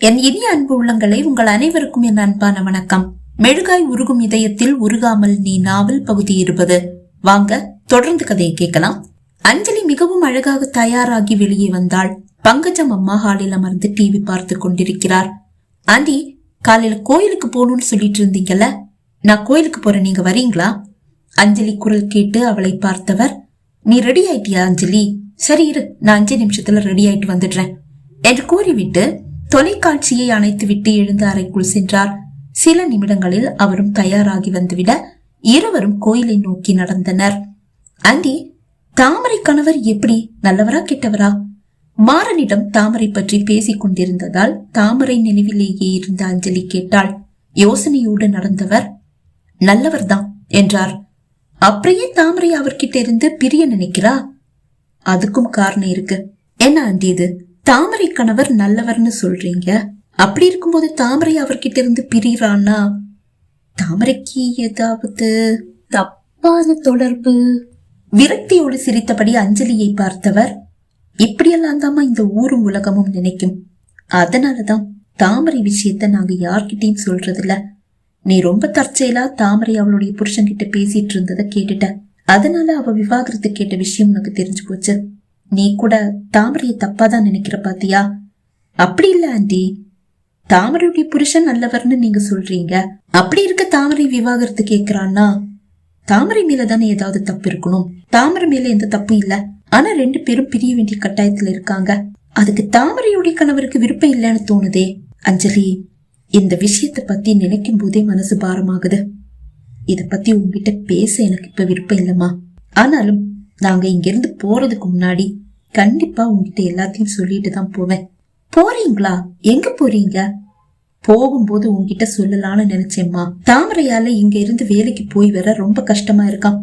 என் இனிய அன்பு உள்ளங்களை உங்கள் அனைவருக்கும் என் அன்பான வணக்கம். மெழுகாய் உருகும் இதயத்தில் உருகாமல் நீ நாவல் பகுதி இருப்பது. வாங்க தொடர்ந்து கதையை கேட்கலாம். அஞ்சலி மிகவும் அழகாக தயாராகி வெளியே வந்தாள். பங்கஜம் அம்மா ஹாலில் அமர்ந்து டிவி பார்த்து கொண்டிருக்கிறார். ஆண்டி காலையில கோயிலுக்கு போகணும்னு சொல்லிட்டு இருந்தீங்கல்ல? நான் கோயிலுக்கு போறேன் நீங்க வரீங்களா? அஞ்சலி குரல் கேட்டு அவளை பார்த்தவர் நீ ரெடி ஆயிட்டியா அஞ்சலி? சரி இரு. நான் அஞ்சு நிமிஷத்துல ரெடி ஆயிட்டு வந்துடுறேன். என்று கூறிவிட்டு தொலைக்காட்சியை அணைத்துவிட்டு எழுந்து அறைக்குள் சென்றார். சில நிமிடங்களில் அவரும் தயாராகி வந்துவிட இருவரும் கோயிலை நோக்கி நடந்தனர். ஆண்டி தாமரை கணவர் எப்படி? நல்லவரா கெட்டவரா? மாறனிடம் தாமரை பற்றி பேசிக் கொண்டிருந்ததால் தாமரை நினைவிலேயே இருந்த அஞ்சலி கேட்டாள். யோசனையோடு நடந்தவர் நல்லவர்தான் என்றார். அப்படியே தாமரை அவர்கிட்ட இருந்து பிரிய நினைக்கிறா? அதுக்கும் காரணம் இருக்கு. என்ன ஆண்டி இது தாமரை கணவர் நல்லவர்னு சொல்றீங்க. அப்படி இருக்கும்போது தாமரை அவர்கிட்ட இருந்து பிரியறான்னா தாமரைக்கு ஏதாவது தப்பான தொடர்பு? விரக்தியோடு சிரித்தபடி அஞ்சலியை பார்த்தவர் இப்படியெல்லாம் தாம்மா இந்த ஊரும் உலகமும் நினைக்கும். அதனாலதான் தாமரை விஷயத்த நாங்க யார்கிட்டயும் சொல்றதில்ல. நீ ரொம்ப தற்செயலா தாமரை அவளுடைய புருஷன்கிட்ட பேசிட்டு இருந்ததை கேட்டுட்ட. அதனால அவ விவாகரத்து கேட்ட விஷயம் உனக்கு தெரிஞ்சு போச்சு. நீ கூட தாமரையை தப்பா தான் நினைக்கிற பாத்தியா? அப்படி இல்ல ஆண்டி. தாமரையுடைய புருஷன் நல்லவர்னு நீங்க சொல்றீங்க. அப்படி இருக்க தாமரை விவாகரத்து கேக்குறான்னா தாமரை மேல தானே ஏதாவது தப்பு இருக்கணும்? தாமரை மேல எந்த தப்பும் இல்ல. ஆனா ரெண்டு பேரும் பிரிய வேண்டிய கட்டாயத்துல இருக்காங்க. அதுக்கு தாமரையுடைய கணவருக்கு விருப்பம் இல்லைன்னு தோணுதே. அஞ்சலி இந்த விஷயத்தை பத்தி நினைக்கும் போதே மனசு பாரமாகுது. இத பத்தி உங்ககிட்ட பேச எனக்கு இப்ப விருப்பம் இல்லம்மா. ஆனாலும் நாங்க இங்கிருந்து போறதுக்கு முன்னாடி கண்டிப்பா உங்ககிட்ட எல்லாத்தையும் சொல்லிட்டு தான் போவேன். போறீங்களா? எங்க போறீங்க? போகும்போது உங்ககிட்ட சொல்லலாம்னு நினைச்சேம்மா தாமரையால இங்க இருந்து வேலைக்கு போய் வர ரொம்ப கஷ்டமா இருக்கான்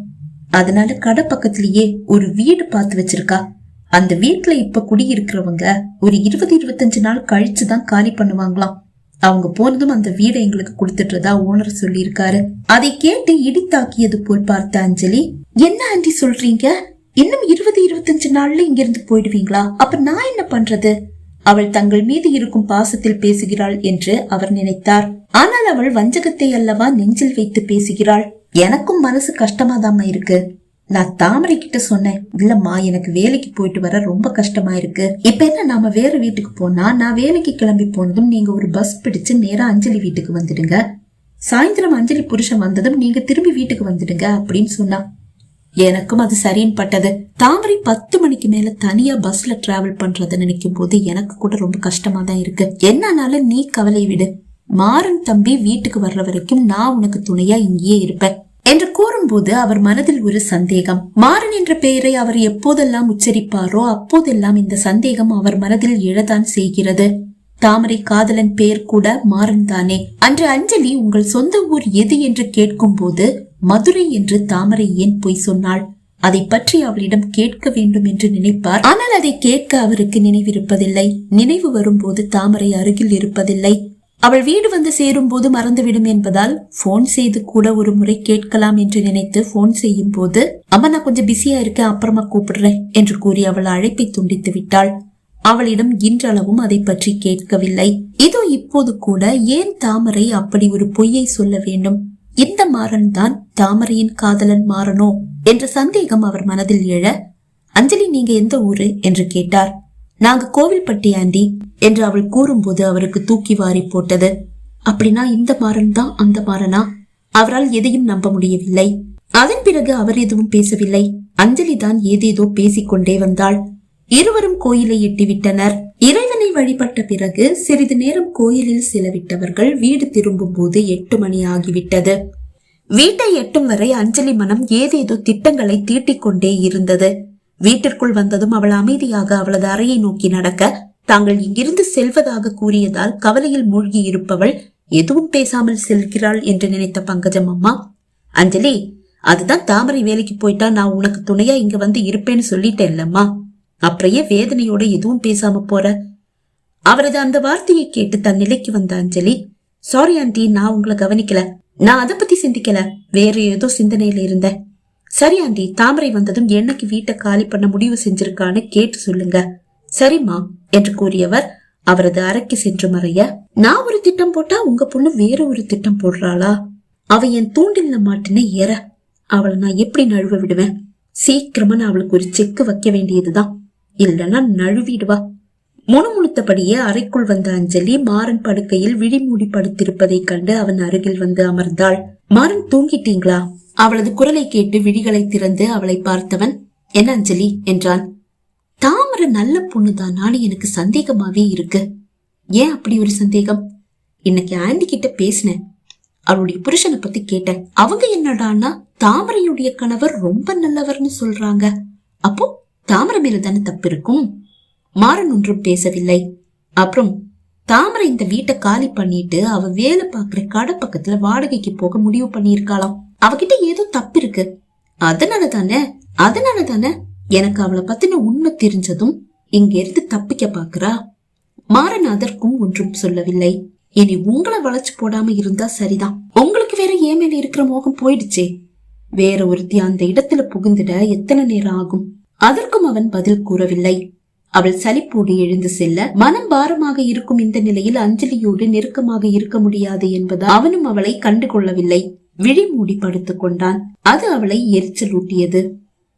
அதனால கடை பக்கத்திலேயே ஒரு வீடு பார்த்து வச்சிருக்கா. அந்த வீட்டுல இப்ப குடியிருக்கிறவங்க ஒரு இருபது இருபத்தஞ்சு நாள் கழிச்சு தான் காலி பண்ணுவாங்களாம். அவங்க போனதும் அந்த வீடை எங்களுக்கு கொடுத்துட்டதா ஓனர் சொல்லியிருக்காரு. அதை கேட்டு இடி தாக்கியது போல் பார்த்த அஞ்சலி என்ன ஆண்டி சொல்றீங்க? இன்னும் இருபது இருபத்தஞ்சு நாள்ல இங்கிருந்து போயிடுவீங்களா? அப்ப நான் என்ன பண்றது? அவள் தங்கள் மீது இருக்கும் பாசத்தில் பேசுகிறாள் என்று அவர் நினைத்தார். ஆனால் அவள் வஞ்சகத்தை அல்லவா நெஞ்சில் வைத்து பேசுகிறாள்? எனக்கும் மனசு கஷ்டமாதாம்மா இருக்கு. நான் தாமரை கிட்ட சொன்னேன் இல்லம்மா எனக்கு வேலைக்கு போயிட்டு வர ரொம்ப கஷ்டமா இருக்கு. இப்ப என்ன நாம வேற வீட்டுக்கு போனா நான் வேலைக்கு கிளம்பி போனதும் நீங்க ஒரு பஸ் பிடிச்சு நேரா அஞ்சலி வீட்டுக்கு வந்துடுங்க. சாயந்தரம் அஞ்சலி புருஷன் வந்ததும் நீங்க திரும்பி வீட்டுக்கு வந்துடுங்க அப்படின்னு சொன்னா. எனக்கும் அது சரின்னு பட்டது. தாமரை பத்து மணிக்கு மேல தனியா பஸ்ல டிராவல் பண்றத நினைக்கும் போது எனக்கு கூட ரொம்ப கஷ்டமா தான் இருக்கு. என்னன்னாலும் நீ கவலை விடு. மாறன் தம்பி வீட்டுக்கு வர்ற வரைக்கும் நான் உனக்கு துணையா இங்கேயே இருப்பேன். என்று கூறும்போது அவர் மனதில் ஒரு சந்தேகம். மாறன் என்ற பெயரை அவர் எப்போதெல்லாம் உச்சரிப்பாரோ அப்போதெல்லாம் இந்த சந்தேகம் அவர் மனதில் எழதான் செய்கிறது. தாமரை காதலன் பெயர் கூட மாறன் தானே. அன்று அஞ்சலி உங்கள் சொந்த ஊர் எது? என்று கேட்கும் போது மதுரை என்று தாமரை ஏன் பொய் சொன்னாள்? அதை பற்றி அவளிடம் கேட்க வேண்டும் என்று நினைப்பார். ஆனால் அதை கேட்க அவருக்கு நினைவிருப்பதில்லை. நினைவு வரும்போது தாமரை அருகில் இருப்பதில்லை. அவள் வீடு வந்து சேரும் போது மறந்துவிடும் என்பதால் போன் செய்து கூட ஒரு முறை கேட்கலாம் என்று நினைத்து போன் செய்யும் போது அம்மா நான் கொஞ்சம் பிஸியா இருக்கேன் அப்புறமா கூப்பிடுறேன் என்று கூறி அவள் அழைப்பை துண்டித்து விட்டாள். அவளிடம் இன்றளவும் அதை பற்றி கேட்கவில்லை. இதோ இப்போது கூட ஏன் தாமரை அப்படி ஒரு பொய்யை சொல்ல வேண்டும்? இந்த மாறன் தான் தாமரையின் காதலன் மாறனோ? என்ற சந்தேகம் அவர் மனதில் எழ அஞ்சலி நீங்க எந்த ஊரு? என்று கேட்டார். நாங்க கோவில்பட்டி ஆண்டி என்று அவள் கூறும்போது அவருக்கு தூக்கி வாரி போட்டது. அப்படின்னா இந்த மாறன் தான் அந்த மாறனா? அவரால் எதையும் நம்ப முடியவில்லை. அதன் பிறகு அவர் எதுவும் பேசவில்லை. அஞ்சலி தான் ஏதேதோ பேசிக்கொண்டே வந்தாள். இருவரும் கோயிலை எட்டிவிட்டனர். இறைவனை வழிபட்ட பிறகு சிறிது நேரம் கோயிலில் செலவிட்டவர்கள் வீடு திரும்பும் போது எட்டு மணி ஆகிவிட்டது. வீட்டை எட்டும் வரை அஞ்சலி மனம் ஏதேதோ திட்டங்களை தீட்டிக் கொண்டே இருந்தது. வீட்டிற்குள் வந்ததும் அவள் அமைதியாக அவளது அறையை நோக்கி நடக்க தாங்கள் இங்கிருந்து செல்வதாக கூறியதால் கவலையில் மூழ்கி இருப்பவள் எதுவும் பேசாமல் செல்கிறாள் என்று நினைத்த பங்கஜம் அம்மா அஞ்சலி அதுதான் தாமரை வேலைக்கு போயிட்டா நான் உனக்கு துணையா இங்க வந்து இருப்பேன்னு சொல்லிட்டேன்லம்மா. அப்புறையே வேதனையோட எதுவும் பேசாம போற. அவரது அந்த வார்த்தையை கேட்டு தன் நிலைக்கு வந்த அஞ்சலி சாரி ஆண்டி நான் உங்களை கவனிக்கல. நான் அதை பத்தி சிந்திக்கல. வேற ஏதோ சிந்தனையில இருந்தேன். சரி ஆண்டி தாமரை வந்ததும் என்னைக்கு வீட்டை காலி பண்ண முடிவு செஞ்சிருக்கான்னு கேட்டு சொல்லுங்க. சரிம்மா என்று கூறியவர் அவரது அறைக்கு சென்று மறைய நான் ஒரு திட்டம் போட்டா உங்க பொண்ணு வேற ஒரு திட்டம் போடுறாளா? அவ என் தூண்டில்ல மாட்டினே ஏற அவளை நான் எப்படி நழுவ விடுவேன்? சீக்கிரமா நான் அவளுக்கு ஒரு செக்கு வைக்க வேண்டியதுதான். இல்லைன்னா நழுவிடுவா. முணுமுணுத்தபடியே அறைக்குள் வந்த அஞ்சலி மாறன் படுக்கையில் விழிமூடி படுத்திருப்பதைக் கண்டு அவன் அருகில் வந்து அமர்ந்தாள். மாறன் தூங்கிட்டீங்களா? அவளது குரலை கேட்டு விழிகளை திறந்து அவளை பார்த்தவன் என்ன அஞ்சலி? என்றான். தாமரை நல்ல பொண்ணுதானான்னு எனக்கு சந்தேகமாவே இருக்கு. ஏன் அப்படி ஒரு சந்தேகம்? இன்னைக்கு ஆண்டி கிட்ட பேசினேன். அவளுடைய புருஷனை பத்தி கேட்டேன். அவங்க என்னடான்னா தாமரையுடைய கணவர் ரொம்ப நல்லவர்னு சொல்றாங்க. அப்போ தாமரை மேல தானே தப்பு இருக்கும்? மாறன் ஒன்றும் பேசவில்லை. அப்புறம் தாமரை இந்த வீட்டை காலி பண்ணிட்டு அவ வேலை பாக்குற கடை பக்கத்துல வாடகைக்கு போக முடிவு பண்ணியிருக்காளாம். அவகிட்ட ஏதோ தப்பு இருக்கு. அதனால தானே அதனால தானே எனக்கு அவளை பத்தின உண்மை தெரிஞ்சதும் இங்க இருந்து தப்பிக்க பாக்குறா மாறன் அதற்கும் ஒன்றும் சொல்லவில்லை. இனி உங்களை வளைச்சு போடாம இருந்தா சரிதான். உங்களுக்கு வேற ஏன் மேல இருக்கிற மோகம் போயிடுச்சே. வேற ஒருத்தி அந்த இடத்துல புகுந்துட எத்தனை நேரம் ஆகும்? அதற்கும் அவன் பதில் கூறவில்லை. அவள் சலிப்போடு எழுந்து செல்ல மனம் பாரமாக இருக்கும் இந்த நிலையில் அஞ்சலியோடு நெருக்கமாக இருக்க முடியாது என்பதால் அவனும் அவளை கண்டு கொள்ளவில்லை விழி மூடி படுத்துக் கொண்டான் அது அவளை எரிச்சல் ஊட்டியது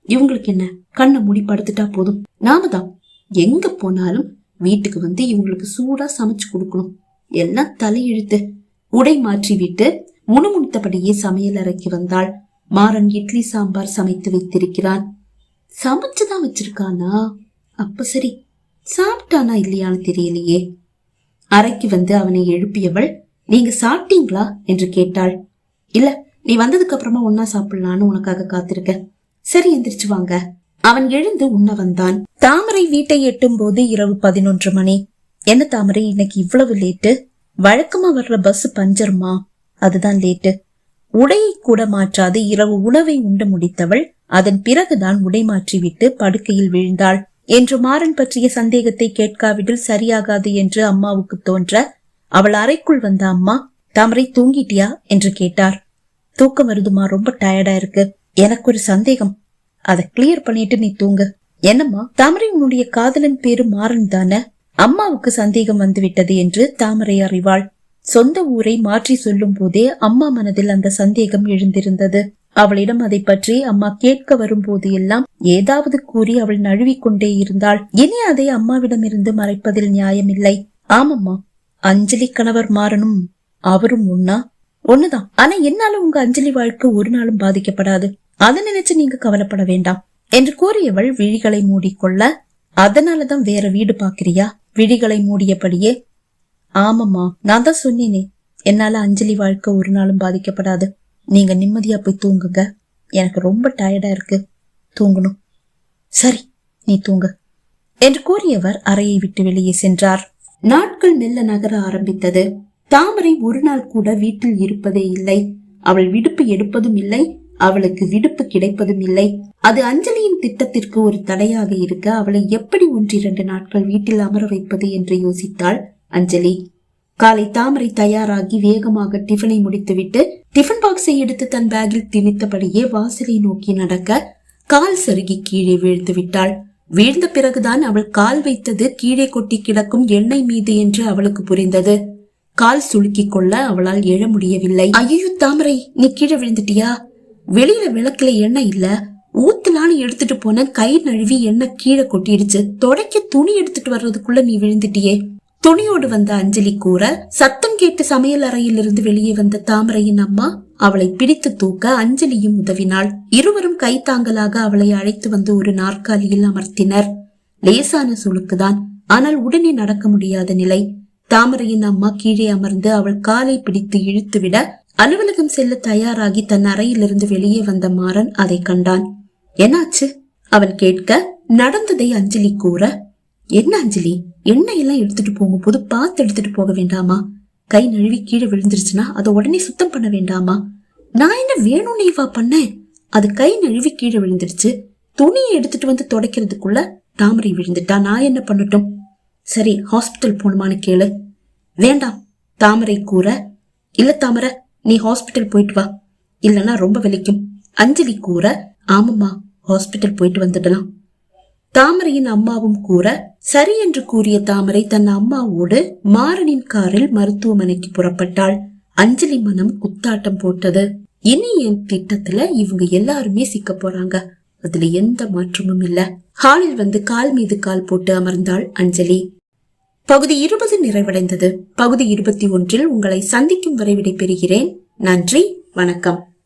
இவங்களுக்கு என்ன? கண்ணை மூடி படுத்துட்டா போதும். நாம தான். எங்க போனாலும் வீட்டுக்கு வந்து இவங்களுக்கு சூடா சமைச்சு கொடுக்கணும். எல்லாம் தலையெழுத்து உடை மாற்றி விட்டு முணுமுணுத்தபடியே சமையல் அறைக்கு வந்தாள். மாறன் இட்லி சாம்பார் சமைத்து வைத்திருக்கிறான். சமைச்சுதான் வச்சிருக்கானா? அப்ப சரி. சாப்பிட்டானா இல்லையான்னு தெரியலையே. அறைக்கு வந்து அவனை எழுப்பியவள் நீங்க சாப்பிட்டீங்களா? என்று கேட்டாள். இல்ல நீ வந்ததுக்கு அப்புறமா ஒன்னா சாப்பிடலான்னு உனக்காக காத்திருக்க சரி எந்திரிச்சு வாங்க. அவன் எழுந்து உண்ண வந்தான். தாமரை வீட்டை எட்டும் போது இரவு பதினொன்று மணி. என்ன தாமரை இன்னைக்கு இவ்வளவு லேட்டு? வழக்கமா வர்ற பஸ் பஞ்சருமா? அதுதான் லேட்டு. உடையை கூட மாற்றாது இரவு உணவை உண்டு முடித்தவள் அதன் பிறகுதான் உடை மாற்றிவிட்டு படுக்கையில் விழுந்தாள். என்று மாறன் பற்றிய சந்தேகத்தை கேட்காவிடில் சரியாகாது என்று அம்மாவுக்கு தோன்ற அவள் அறைக்குள் வந்த அம்மா தாமரை தூங்கிட்டியா? என்று கேட்டார். தூக்கம் வருதுமா? ரொம்ப டயர்டா இருக்கு. எனக்கு ஒரு சந்தேகம். அதை கிளியர் பண்ணிட்டு நீ தூங்கு. என்னம்மா? தாமரை உன்னுடைய காதலன் பேரு மாறன் தானே? அம்மாவுக்கு சந்தேகம் வந்துவிட்டது என்று தாமரை அறிவாள். சொந்த ஊரை மாற்றி சொல்லும் போதே அம்மா மனதில் அந்த சந்தேகம் எழுந்திருந்தது. அவளிடம் அதை பற்றி அம்மா கேட்க வரும்போது எல்லாம் ஏதாவது கூறி அவள் நழுவிக்கொண்டே இருந்தாள். இனி அதை அம்மாவிடம் இருந்து மறைப்பதில் நியாயமில்லை. ஆமம்மா. அஞ்சலி கணவர் மாறனும். அவரும் உண்ணா ஒண்ணுதான். ஆனா என்னால உங்க அஞ்சலி வாழ்க்கை ஒரு நாளும் பாதிக்கப்படாது. அதை நினைச்சு நீங்க கவலைப்பட வேண்டாம். என்று கூறியவள் விழிகளை மூடிக்கொள்ள அதனாலதான் வேற வீடு பாக்குறியா விழிகளை மூடியபடியே ஆமாம்மா நான் தான் சொன்னேனே என்னால அஞ்சலி வாழ்க்கை ஒரு நாளும் பாதிக்கப்படாது. நீங்க நிம்மதியா போய் தூங்குங்க. எனக்கு ரொம்ப டயர்டா இருக்கு. தூங்கணும். சரி நீ தூங்க. என்று கூறியவர் அறையை விட்டு வெளியே சென்றார். நாட்கள் மெல்ல நகர ஆரம்பித்தது. தாமரை ஒரு நாள் கூட வீட்டில் இருப்பதே இல்லை. அவள் விடுப்பு எடுப்பதும் இல்லை அவளுக்கு விடுப்பு கிடைப்பதும் இல்லை. அது அஞ்சலியின் திட்டத்திற்கு ஒரு தடையாக இருக்க அவளை எப்படி ஒன்றிரண்டு நாட்கள் வீட்டில் அமர வைப்பது என்று யோசித்தாள் அஞ்சலி. காலை தாமரை தயாராகி வேகமாக டிஃபனை முடித்துவிட்டு டிஃபன் பாக்ஸை எடுத்து தன் பேக்கில் திணித்தபடியே வாசலை நோக்கி நடக்க கால் சருகி கீழே வீழ்ந்து விட்டாள். வீழ்ந்த பிறகுதான் அவள் கால் வைத்தது கீழே கொட்டி கிடக்கும் எண்ணெய் மீது என்று அவளுக்கு புரிந்தது. கால் சுளுக்கிக் கொள்ள அவளால் எழ முடியவில்லை. ஐயோ தாமரை நீ கீழே விழுந்துட்டியா? வெளியில விளக்குல எண்ணெய் இல்ல. ஊத்தலான்னு எடுத்துட்டு போன கை நழுவி எண்ணெய் கீழே கொட்டிடுச்சு. தொடக்க துணி எடுத்துட்டு வர்றதுக்குள்ள நீ விழுந்துட்டியே. துணியோடு வந்த அஞ்சலி கூற சத்தம் கேட்டு சமையல் அறையிலிருந்து வெளியே வந்த தாமரையின் அம்மா அவளை பிடித்து தூக்க அஞ்சலியும் உதவினாள். இருவரும் கைத்தாங்கலாக அவளை அழைத்து வந்து ஒரு நாற்காலியில் அமர்த்தினர். லேசான சுளுக்குதான். ஆனால் உடனே நடக்க முடியாத நிலை. தாமரையின் அம்மா கீழே அமர்ந்து அவள் காலை பிடித்து இழுத்துவிட அலுவலகம் செல்ல தயாராகி தன் அறையிலிருந்து வெளியே வந்த மாறன் அதை கண்டான். என்னாச்சு? அவன் கேட்க நடந்ததை அஞ்சலி கூற. என்ன அஞ்சலி? எண்ணெய் எல்லாம் எடுத்துட்டு போகும்போது பார்த்து எடுத்துட்டு போக வேண்டாமா? கை நழுவி கீழே விழுந்துருச்சுன்னா அதை உடனே சுத்தம் பண்ண வேண்டாமா? நான் என்ன வேணும் நீவா பண்ணேன்? அது கை நழுவி கீழே விழுந்துருச்சு துணியை எடுத்துட்டு வந்து துடைக்கிறதுக்குள்ள தாமரை விழுந்துட்டா நான் என்ன பண்ணட்டும்? சரி ஹாஸ்பிட்டல் போகணுமான்னு கேளு. வேண்டாம் தாமரை கூற. இல்ல தாமரை நீ ஹாஸ்பிட்டல் போயிட்டு வா. இல்லைன்னா ரொம்ப வலிக்கும். அஞ்சலி கூற. ஆமாம்மா ஹாஸ்பிட்டல் போயிட்டு வந்துடலாம். தாமரையின் அம்மாவும் கூற சரி என்று கூறிய தாமரை தன் அம்மாவோடு மாறனின் காரில் மருத்துவமனைக்கு புறப்பட்டாள். அஞ்சலி மனம் குத்தாட்டம் போட்டது. இனி என் திட்டத்துல இவங்க எல்லாருமே சிக்க போறாங்க. அதுல எந்த மாற்றமும் இல்ல. ஹாலில் வந்து கால் மீது கால் போட்டு அமர்ந்தாள் அஞ்சலி. பகுதி இருபது நிறைவடைந்தது. பகுதி இருபத்தி ஒன்றில் உங்களை சந்திக்கும் வரை விடைபெறுகிறேன். நன்றி. வணக்கம்.